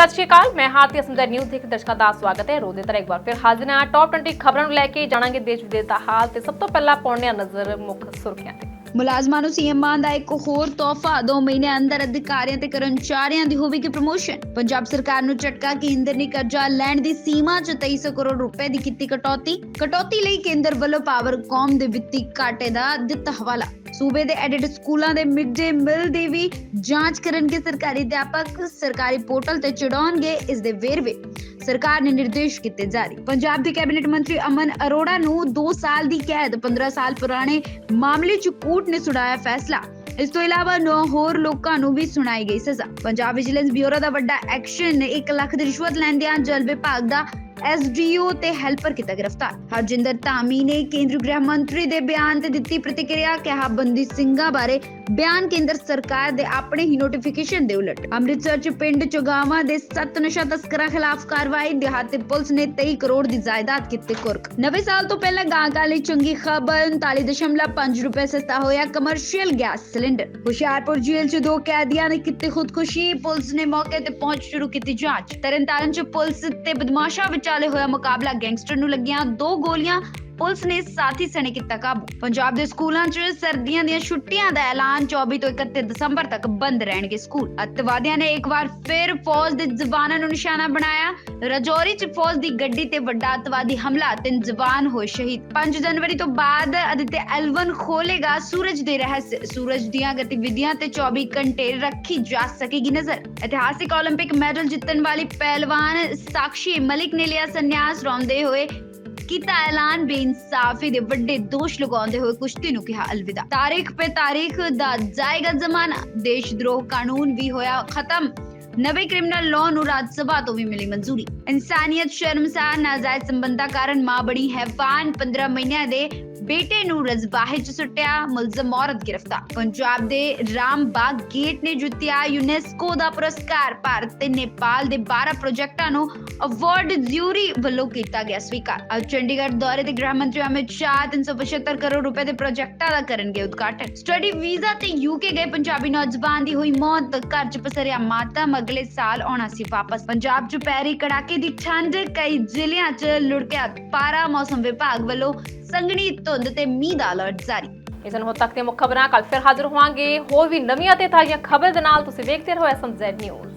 ਸਤਿ ਸ਼੍ਰੀ ਅਕਾਲ, ਮੈਂ ਹਾਰਤੀ ਅਸਮਦਰ ਨਿਊਜ਼ ਦੇਖ ਦਰਸ਼ਕਾਂ ਦਾ ਸਵਾਗਤ ਹੈ। ਰੋਦੇ ਦੀ ਤਰ੍ਹਾਂ ਇੱਕ ਵਾਰ ਫਿਰ ਹਾਜ਼ਰ ਹਾਂ। ਟੌਪ 20 ਖਬਰਾਂ ਨੂੰ ਲੈ ਕੇ ਜਾਣਾਂਗੇ ਦੇਸ਼ ਵਿਦੇਸ਼ ਦਾ ਹਾਲ ਤੇ ਸਭ ਤੋਂ ਪਹਿਲਾਂ ਪਾਉਣੇ ਨਜ਼ਰ ਮੁੱਖ ਸੁਰਖੀਆਂ ਤੇ। ਮੁਲਾਜ਼ਮਾਂ ਨੂੰ ਸੀਐਮ ਮਾਨ ਦਾ ਇੱਕ ਹੋਰ ਤੋਹਫਾ 2 ਮਹੀਨੇ ਅੰਦਰ ਅਧਿਕਾਰੀਆਂ ਤੇ ਕਰਮਚਾਰੀਆਂ ਦੀ ਹੋਵੇਗੀ ਪ੍ਰਮੋਸ਼ਨ ਪੰਜਾਬ ਸਰਕਾਰ ਨੂੰ ਝਟਕਾ ਕੇਂਦਰ ਨੇ ਕਰਜ਼ਾ ਲੈਣ ਦੀ ਸੀਮਾ 'ਚ 2300 ਕਰੋੜ ਰੁਪਏ ਦੀ ਕੀਤੀ ਕਟੌਤੀ। ਕਟੌਤੀ ਲਈ ਕੇਂਦਰ ਵੱਲੋਂ ਪਾਵਰਕਾਮ ਦੇ ਵਿੱਤੀ ਘਾਟੇ ਦਾ ਦਿੱਤਾ ਹਵਾਲਾ। ਸੂਬੇ ਦੇ ਐਡਿਟ ਸਕੂਲਾਂ ਦੇ ਮਿਡ ਡੇ ਮਿਲ ਦੀ ਵੀ ਜਾਂਚ ਕਰਨਗੇ ਸਰਕਾਰੀ ਅਧਿਆਪਕ। ਸਰਕਾਰੀ ਪੋਰਟਲ ਤੇ ਚੜਾਉਣਗੇ ਇਸ ਦੇ ਵੇਰਵੇ। ਸਰਕਾਰ ਨੇ ਨਿਰਦੇਸ਼ ਕੀਤੇ ਜਾਰੀ। ਪੰਜਾਬ ਦੇ ਕੈਬਨਿਟ ਮੰਤਰੀ ਅਮਨ ਅਰੋੜਾ ਨੂੰ 2 ਸਾਲ ਦੀ ਕੈਦ 15 ਸਾਲ ਪੁਰਾਣੇ ਮਾਮਲੇ 'ਚ ਕੋਰਟ ਨੇ ਸੁਣਾਇਆ ਫੈਸਲਾ। ਇਸ ਤੋਂ ਇਲਾਵਾ 9 ਹੋਰ ਲੋਕਾਂ ਨੂੰ ਵੀ ਸੁਣਾਈ ਗਈ ਸਜ਼ਾ। ਪੰਜਾਬ ਵਿਜੀਲੈਂਸ ਬਿਊਰੋ ਦਾ ਵੱਡਾ ਐਕਸ਼ਨ 1 ਲੱਖ ਦੀ ਰਿਸ਼ਵਤ ਲੈਂਦਿਆਂ ਜਲ ਵਿਭਾਗ ਦਾ ਐਸਡੀਓ ਤੇ ਹੈਲਪਰ ਕੀਤਾ ਗ੍ਰਿਫਤਾਰ। ਹਰਜਿੰਦਰ ਧਾਮੀ ਨੇ ਕੇਂਦਰੀ ਗ੍ਰਹਿ ਮੰਤਰੀ ਦੇ ਬਿਆਨ ਤੇ ਦਿੱਤੀ ਪ੍ਰਤੀਕਿਰਿਆ, ਕਿਹਾ ਬੰਦੀ ਸਿੰਘਾਂ ਬਾਰੇ ਬਿਆਨ ਕੇਂਦਰ ਸਰਕਾਰ ਦੇ ਆਪਣੇ ਹੀ ਨੋਟੀਫਿਕੇਸ਼ਨ ਦੇ ਉਲਟ। ਅੰਮ੍ਰਿਤਸਰ ਚ ਪਿੰਡ ਚੁਗਾਵਾਂ ਦੇ ਸੱਤ ਨਸ਼ਾ ਤਸਕਰਾਂ ਖਿਲਾਫ ਕਾਰਵਾਈ, ਦਿਹਾਤੀ ਪੁਲਿਸ ਨੇ 23 ਕਰੋੜ ਦੀ ਜਾਇਦਾਦ ਕੀਤੀ ਕੁਰਕ। ਨਵੇਂ ਸਾਲ ਤੋਂ ਪਹਿਲਾਂ ਗਾਂਕਾਂ ਲਈ ਚੰਗੀ ਖਬਰ 39.5 ਰੁਪਏ ਸਸਤਾ ਹੋਇਆ commercial gas cylinder Hoshiarpur jail ਚ ਦੋ ਕੈਦੀਆਂ ਨੇ ਕੀਤੀ ਖੁਦਕੁਸ਼ੀ, ਪੁਲਿਸ ਨੇ ਮੌਕੇ ਤੇ ਪਹੁੰਚ ਸ਼ੁਰੂ ਕੀਤੀ ਜਾਂਚ। ਤਰਨਤਾਰਨ ਚ ਪੁਲਿਸ ਤੇ ਬਦਮਾਸ਼ਾਂ ਵਿਚਾਲੇ ਹੋਇਆ ਮੁਕਾਬਲਾ। ਗੈਂਗਸਟਰ ਨੂੰ ਲੱਗੀਆਂ ਦੋ ਗੋਲੀਆਂ ਪੁਲਿਸ ਨੇ ਸਾਥੀ ਸਣੇ ਕੀਤਾ ਕਾਬੂ ਪੰਜਾਬ ਦੇ ਸਕੂਲਾਂ 'ਚ ਸਰਦੀਆਂ ਦੀਆਂ ਛੁੱਟੀਆਂ ਦਾ ਐਲਾਨ 24 ਤੋਂ 31 ਦਸੰਬਰ ਤੱਕ ਬੰਦ ਰਹਿਣਗੇ ਸਕੂਲ ਅੱਤਵਾਦੀਆਂ ਨੇ ਇੱਕ ਵਾਰ ਫਿਰ ਫੌਜ ਦੇ ਜਵਾਨਾਂ ਨੂੰ ਨਿਸ਼ਾਨਾ ਬਣਾਇਆ ਰਜੌਰੀ 'ਚ ਫੌਜ ਦੀ ਗੱਡੀ ਤੇ ਵੱਡਾ ਅੱਤਵਾਦੀ ਹਮਲਾ ਤਿੰਨ ਜਵਾਨ ਹੋਏ ਸ਼ਹੀਦ 5 ਜਨਵਰੀ ਤੋਂ ਬਾਅਦ ਅਦਿੱਤੇ ਐਲਵਨ ਖੋਲੇਗਾ ਸੂਰਜ ਦੇ ਰਹੱਸ ਸੂਰਜ ਦੀਆਂ ਗਤੀਵਿਧੀਆਂ ਤੇ 24 ਘੰਟੇ ਰੱਖੀ ਜਾ ਸਕੇਗੀ ਨਜ਼ਰ ਇਤਿਹਾਸਿਕ 올림픽 ਮੈਡਲ ਜਿੱਤਣ ਵਾਲੀ ਪਹਿਲਵਾਨ ਸਾਕਸ਼ੀ ਮਲਿਕ ਨੇ ਲਿਆ ਸੰਨਿਆਸ ਰੌਂਦੇ ਹੋਏ ਕੀਤਾ ਐਲਾਨ ਬੇਇਨਸਾਫੀ ਦੇ ਵੱਡੇ ਦੋਸ਼ ਲਗਾਉਂਦੇ ਹੋਏ ਕੁਸ਼ਤੀ ਨੂੰ ਕਿਹਾ ਅਲਵਿਦਾ। ਤਾਰੀਖ ਪੇ ਤਾਰੀਖ ਦਾ ਜਾਏਗਾ ਜ਼ਮਾਨਾ। ਦੇਸ਼ ਦਰੋਹ ਕਾਨੂੰਨ ਵੀ ਹੋਇਆ ਖਤਮ। ਨਵੇਂ ਕ੍ਰਿਮੀਨਲ ਲਾਅ ਨੂੰ ਰਾਜ ਸਭਾ ਤੋਂ ਵੀ ਮਿਲੀ ਮਨਜ਼ੂਰੀ। ਇਨਸਾਨੀਅਤ ਸ਼ਰਮਸਾਰ ਨਾਜਾਇਜ਼ ਸੰਬੰਧਾਂ ਕਾਰਨ ਮਾਂ ਬਣੀ ਹੈਵਾਨ 15 ਮਹੀਨਿਆਂ ਦੇ ਬੇਟੇ ਨੂੰ ਰਜ਼ਬਾਹੇ 'ਚ ਸੁੱਟਿਆ, ਮੁਲਜ਼ਮ ਔਰਤ ਗ੍ਰਿਫਤਾਰ। ਪੰਜਾਬ ਦੇ ਰਾਮਬਾਗ ਗੇਟ ਨੇ ਜਿੱਤਿਆ ਯੂਨੈਸਕੋ ਦਾ ਪੁਰਸਕਾਰ, ਭਾਰਤ ਤੇ ਨੇਪਾਲ ਦੇ 12 ਪ੍ਰੋਜੈਕਟਾਂ ਨੂੰ ਅਵਾਰਡ ਜਿਊਰੀ ਵੱਲੋਂ ਕੀਤਾ ਗਿਆ ਸਵੀਕਾਰ। ਅੱਜ ਚੰਡੀਗੜ੍ਹ ਦੌਰੇ ਤੇ ਗ੍ਰਹਿ ਮੰਤਰੀ ਅਮਿਤ ਸ਼ਾਹ 375 ਕਰੋੜ ਰੁਪਏ ਦੇ ਪ੍ਰੋਜੈਕਟਾਂ ਦਾ ਕਰਨਗੇ ਉਦਘਾਟਨ। ਸਟੱਡੀ ਵੀਜ਼ਾ ਤੇ ਯੂਕੇ ਗਏ ਪੰਜਾਬੀ ਨੌਜਵਾਨ ਦੀ ਹੋਈ ਮੌਤ, ਘਰ 'ਚ ਪਸਰਿਆ ਮਾਤਮ ਅਗਲੇ ਸਾਲ ਆਉਣਾ ਸੀ ਵਾਪਸ। ਪੰਜਾਬ 'ਚ ਪੈਰੀ ਕੜਾਕੇ ਦੀ ਠੰਡ, ਕਈ ਜ਼ਿਲ੍ਹਿਆਂ 'ਚ ਲੁੜਕਿਆ ਪਾਰਾ ਮੌਸਮ ਵਿਭਾਗ ਵੱਲੋਂ ਸੰਘਣੀ ਧੁੰਦ ਤੇ ਮੀਂਹ ਦਾ ਅਲਰਟ ਜਾਰੀ। ਇਸ ਨੂੰ ਹੁਣ ਤੱਕ ਦੀਆਂ ਮੁੱਖ ਖਬਰਾਂ ਕੱਲ ਫਿਰ ਹਾਜ਼ਰ ਹੋਵਾਂਗੇ। ਹੋਰ ਵੀ ਨਵੀਆਂ ਤੇ ਤਾਜ਼ੀਆਂ ਖਬਰ ਦੇ ਨਾਲ ਤੁਸੀਂ ਵੇਖਦੇ ਰਹੋ ਐਸਐਮਜ਼ੈਡ ਨਿਊਜ਼